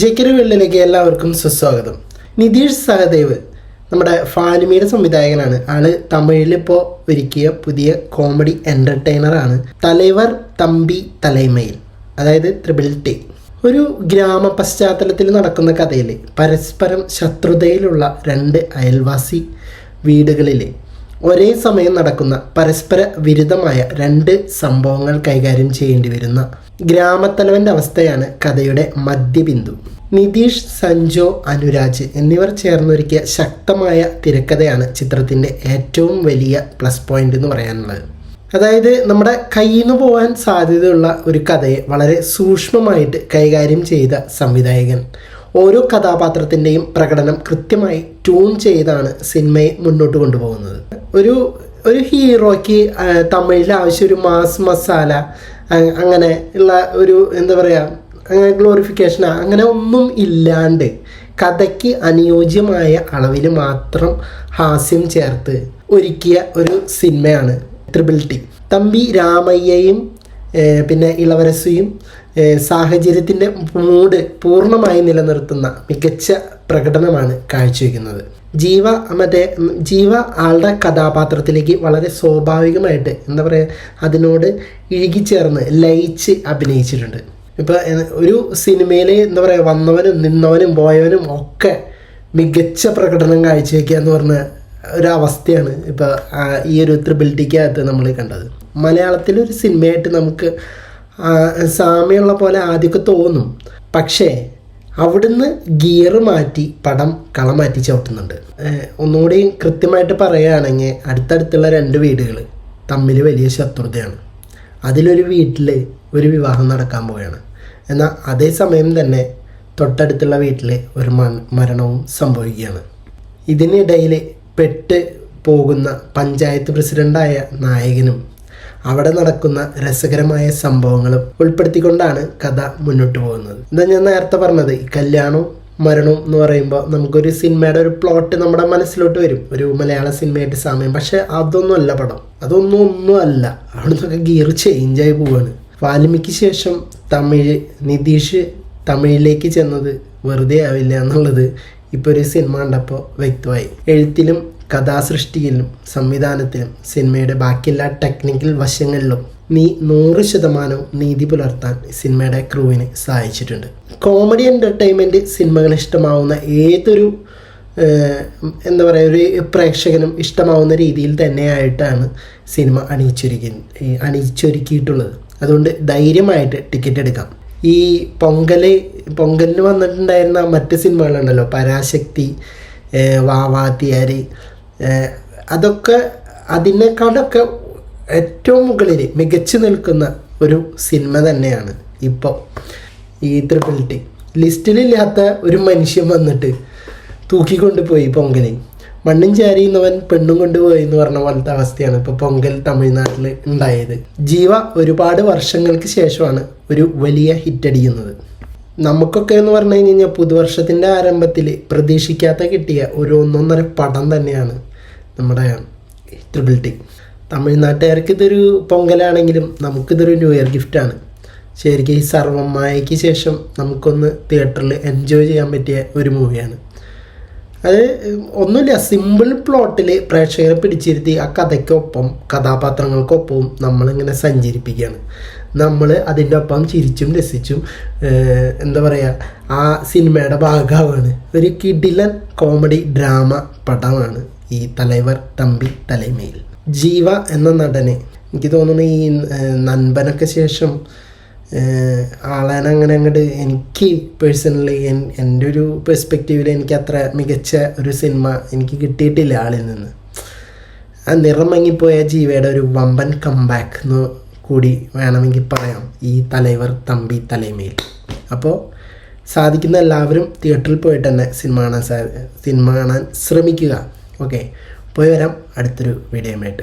ജെക്കരി വെള്ളിലേക്ക് എല്ലാവർക്കും സുസ്വാഗതം. നിതീഷ് സഹദേവ് നമ്മുടെ ഫാനിമിയുടെ സംവിധായകനാണ്. ആൾ തമിഴിലിപ്പോൾ ഒരുക്കിയ പുതിയ കോമഡി എന്റർടൈനറാണ് തലൈവർ തമ്പി തലൈമയിൽ അതായത് ത്രിബിൾ ടി. ഒരു ഗ്രാമ പശ്ചാത്തലത്തിൽ നടക്കുന്ന കഥയിൽ പരസ്പരം ശത്രുതയിലുള്ള രണ്ട് അയൽവാസി വീടുകളിൽ ഒരേ സമയം നടക്കുന്ന പരസ്പര വിരുദ്ധമായ രണ്ട് സംഭവങ്ങൾ കൈകാര്യം ചെയ്യേണ്ടി വരുന്ന ഗ്രാമത്തലവന്റെ അവസ്ഥയാണ് കഥയുടെ മധ്യബിന്ദു. നിതീഷ് സഞ്ജോ അനുരാജ് എന്നിവർ ചേർന്നൊരുക്കിയ ശക്തമായ തിരക്കഥയാണ് ചിത്രത്തിന്റെ ഏറ്റവും വലിയ പ്ലസ് പോയിന്റ് എന്ന് പറയാനുള്ളത്. അതായത് നമ്മുടെ കയ്യിൽ നിന്ന് പോകാൻ സാധ്യതയുള്ള ഒരു കഥയെ വളരെ സൂക്ഷ്മമായിട്ട് കൈകാര്യം ചെയ്ത സംവിധായകൻ. ഓരോ കഥാപാത്രത്തിന്റെയും പ്രകടനം കൃത്യമായി ട്യൂൺ ചെയ്താണ് സിനിമയെ മുന്നോട്ട് കൊണ്ടുപോകുന്നത്. ഒരു ഒരു ഹീറോയ്ക്ക് തമിഴിൽ ആവശ്യം ഒരു മാസ് മസാല അങ്ങനെ ഉള്ള ഒരു എന്താ പറയുക അങ്ങനെ ഗ്ലോറിഫിക്കേഷൻ അങ്ങനെ ഒന്നും ഇല്ലാണ്ട് കഥയ്ക്ക് അനുയോജ്യമായ അളവിൽ മാത്രം ഹാസ്യം ചേർത്ത് ഒരുക്കിയ ഒരു സിനിമയാണ് ത്രിബിൾ ടി തമ്പി രാമയ്യയും പിന്നെ ഇളവരസിയും സാഹചര്യത്തിന്റെ മൂഡ് പൂർണമായി നിലനിർത്തുന്ന മികച്ച പ്രകടനമാണ് കാഴ്ചവെക്കുന്നത്. ജീവ മറ്റേ ജീവ ആളുടെ കഥാപാത്രത്തിലേക്ക് വളരെ സ്വാഭാവികമായിട്ട് എന്താ പറയുക അതിനോട് ഇഴുകിച്ചേർന്ന് ലയിച്ച് അഭിനയിച്ചിട്ടുണ്ട്. ഇപ്പോൾ ഒരു സിനിമയിൽ എന്താ പറയുക വന്നവനും നിന്നവനും പോയവനും ഒക്കെ മികച്ച പ്രകടനം കാഴ്ചവെക്കുക എന്ന് പറഞ്ഞ ഒരവസ്ഥയാണ് ഇപ്പോൾ ഈ ഒരു ത്രിബിലിറ്റിക്കകത്ത് നമ്മൾ കണ്ടത്. മലയാളത്തിലൊരു സിനിമയായിട്ട് നമുക്ക് സാമ്യമുള്ള പോലെ ആദ്യമൊക്കെ തോന്നും. പക്ഷേ അവിടുന്ന് ഗിയർ മാറ്റി പടം കള മാറ്റി ചവിട്ടുന്നുണ്ട്. ഒന്നുകൂടി കൃത്യമായിട്ട് പറയുകയാണെങ്കിൽ അടുത്തടുത്തുള്ള രണ്ട് വീടുകൾ തമ്മിൽ വലിയ ശത്രുതയാണ്. അതിലൊരു വീട്ടിൽ ഒരു വിവാഹം നടക്കാൻ പോവുകയാണ്. എന്നാൽ അതേ സമയം തന്നെ തൊട്ടടുത്തുള്ള വീട്ടിൽ ഒരു മരണവും സംഭവിക്കുകയാണ്. ഇതിനിടയിൽ പെട്ട് പോകുന്ന പഞ്ചായത്ത് പ്രസിഡന്റായ നായകനും അവിടെ നടക്കുന്ന രസകരമായ സംഭവങ്ങളും ഉൾപ്പെടുത്തിക്കൊണ്ടാണ് കഥ മുന്നോട്ട് പോകുന്നത്. എന്താ ഞാൻ നേരത്തെ പറഞ്ഞത് ഈ കല്യാണവും മരണവും എന്ന് പറയുമ്പോൾ നമുക്കൊരു സിനിമയുടെ ഒരു പ്ലോട്ട് നമ്മുടെ മനസ്സിലോട്ട് വരും. ഒരു മലയാള സിനിമയായിട്ട് സമയം. പക്ഷേ അതൊന്നും അല്ല പടം. അതൊന്നും ഒന്നും അല്ല. അവിടെ നിന്നൊക്കെ ഗിയർ ചേഞ്ചായി പോവാണ്. വാൽമിക്ക് ശേഷം തമിഴ് നിതീഷ് തമിഴിലേക്ക് ചെന്നത് വെറുതെ ആവില്ല എന്നുള്ളത് ഇപ്പോൾ ഒരു സിനിമ കണ്ടപ്പോൾ വ്യക്തമായി. എഴുത്തിലും കഥാസൃഷ്ടിയിലും സംവിധാനത്തിലും സിനിമയുടെ ബാക്കിയെല്ലാ ടെക്നിക്കൽ വശങ്ങളിലും നീ നൂറ് ശതമാനവും നീതി പുലർത്താൻ സിനിമയുടെ ക്രൂവിന് സഹായിച്ചിട്ടുണ്ട്. കോമഡി എന്റർടൈൻമെന്റ് സിനിമകൾ ഇഷ്ടമാവുന്ന ഏതൊരു എന്താ പറയുക ഒരു പ്രേക്ഷകനും ഇഷ്ടമാവുന്ന രീതിയിൽ തന്നെയായിട്ടാണ് സിനിമ അണിയിച്ചൊരുക്കി അണിയിച്ചൊരുക്കിയിട്ടുള്ളത്. അതുകൊണ്ട് ധൈര്യമായിട്ട് ടിക്കറ്റ് എടുക്കാം. ഈ പൊങ്കൽ പൊങ്കലിന് വന്നിട്ടുണ്ടായിരുന്ന മറ്റ് സിനിമകളുണ്ടല്ലോ. പരാശക്തി വാവാത്തിയാര് അതൊക്കെ അതിനേക്കാളൊക്കെ ഏറ്റവും മുകളിൽ മികച്ചു നിൽക്കുന്ന ഒരു സിനിമ തന്നെയാണ് ഇപ്പോൾ ഈ ത്രിപ്പിൾ ടി ലിസ്റ്റിലില്ലാത്ത ഒരു മനുഷ്യൻ വന്നിട്ട് തൂക്കിക്കൊണ്ട് പോയി പൊങ്കലിൽ. മണ്ണും ചാരിയുന്നവൻ പെണ്ണും കൊണ്ടുപോയി എന്ന് പറഞ്ഞ പോലത്തെ അവസ്ഥയാണ് ഇപ്പോൾ പൊങ്കൽ തമിഴ്നാട്ടിൽ ഉണ്ടായത്. ജീവ ഒരുപാട് വർഷങ്ങൾക്ക് ശേഷമാണ് ഒരു വലിയ ഹിറ്റ് അടിക്കുന്നത്. നമുക്കൊക്കെ എന്ന് പറഞ്ഞു കഴിഞ്ഞാൽ പുതുവർഷത്തിന്റെ ആരംഭത്തിൽ പ്രതീക്ഷിക്കാത്ത കിട്ടിയ ഒരു ഒന്നൊന്നര പടം തന്നെയാണ് നമ്മുടെ ട്രിപ്പിൾ ടി തമിഴ്നാട്ടുകാർക്ക് ഇതൊരു പൊങ്കലാണെങ്കിലും നമുക്കിതൊരു ന്യൂ ഇയർ ഗിഫ്റ്റാണ് ശരിക്കും ഈ സർവമായയ്ക്ക് ശേഷം നമുക്കൊന്ന് തിയേറ്ററിൽ എൻജോയ് ചെയ്യാൻ പറ്റിയ ഒരു മൂവിയാണ് അത് ഒന്നുമില്ല സിമ്പിൾ പ്ലോട്ടിൽ പ്രേക്ഷകരെ പിടിച്ചിരുത്തി ആ കഥയ്ക്കൊപ്പം കഥാപാത്രങ്ങൾക്കൊപ്പവും നമ്മളിങ്ങനെ സഞ്ചരിപ്പിക്കുകയാണ്. നമ്മൾ അതിന്റെ ഒപ്പം ചിരിച്ചും രസിച്ചും എന്താ പറയുക ആ സിനിമയുടെ ഭാഗമാണ്. ഒരു കിഡിലൻ കോമഡി ഡ്രാമ പടമാണ്. ഈ തലൈവർ തമ്പി തലൈമയിൽ ജീവ എന്ന നടനെ എനിക്ക് തോന്നുന്നു ഈ നൻപനൊക്കെ ശേഷം ആളാനങ്ങനെ അങ്ങനെ അങ്ങോട്ട് എനിക്ക് പേഴ്സണലി എന്റെ ഒരു പെർസ്പെക്റ്റീവിൽ എനിക്ക് അത്ര മികച്ച ഒരു സിനിമ എനിക്ക് കിട്ടിയിട്ടില്ല ആളിൽ നിന്ന്. ആ നിറം മങ്ങിപ്പോയ ജീവയുടെ ഒരു വമ്പൻ കംബാക്ക് എന്ന് കൂടി വേണമെങ്കിൽ പറയാം ഈ തലൈവർ തമ്പി തലൈമയിൽ അപ്പോൾ സാധിക്കുന്ന എല്ലാവരും തിയേറ്ററിൽ പോയിട്ട് തന്നെ സിനിമ കാണാൻ സിനിമ കാണാൻ ശ്രമിക്കുക. ഓക്കെ. പോയി വരാം. അടുത്തൊരു വീഡിയോയുമായിട്ട്.